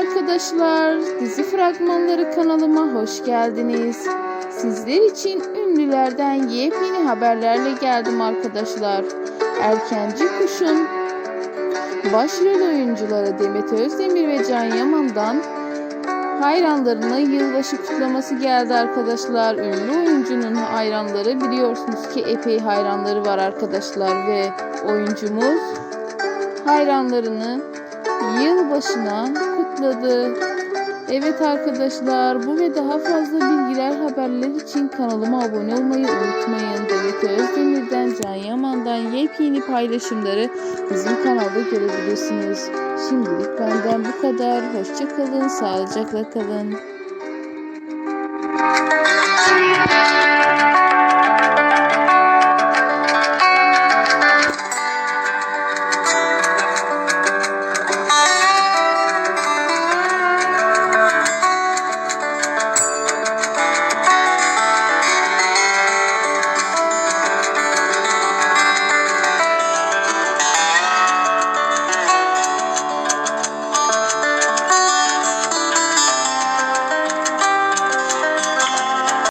arkadaşlar. Dizi fragmanları kanalıma hoş geldiniz. Sizler için ünlülerden yepyeni haberlerle geldim arkadaşlar. Erkenci Kuş'un başrol oyuncuları Demet Özdemir ve Can Yaman'dan hayranlarına yılbaşı kutlaması geldi arkadaşlar. Ünlü oyuncunun hayranları biliyorsunuz ki epey hayranları var arkadaşlar ve oyuncumuz hayranlarını yılbaşına kutladı. Evet arkadaşlar bu ve daha fazla bilgiler haberler için kanalıma abone olmayı unutmayın. Demet Özdemir'den Can Yaman'dan yepyeni paylaşımları bizim kanalda görebilirsiniz. Şimdilik benden bu kadar. Hoşçakalın, sağlıcakla kalın.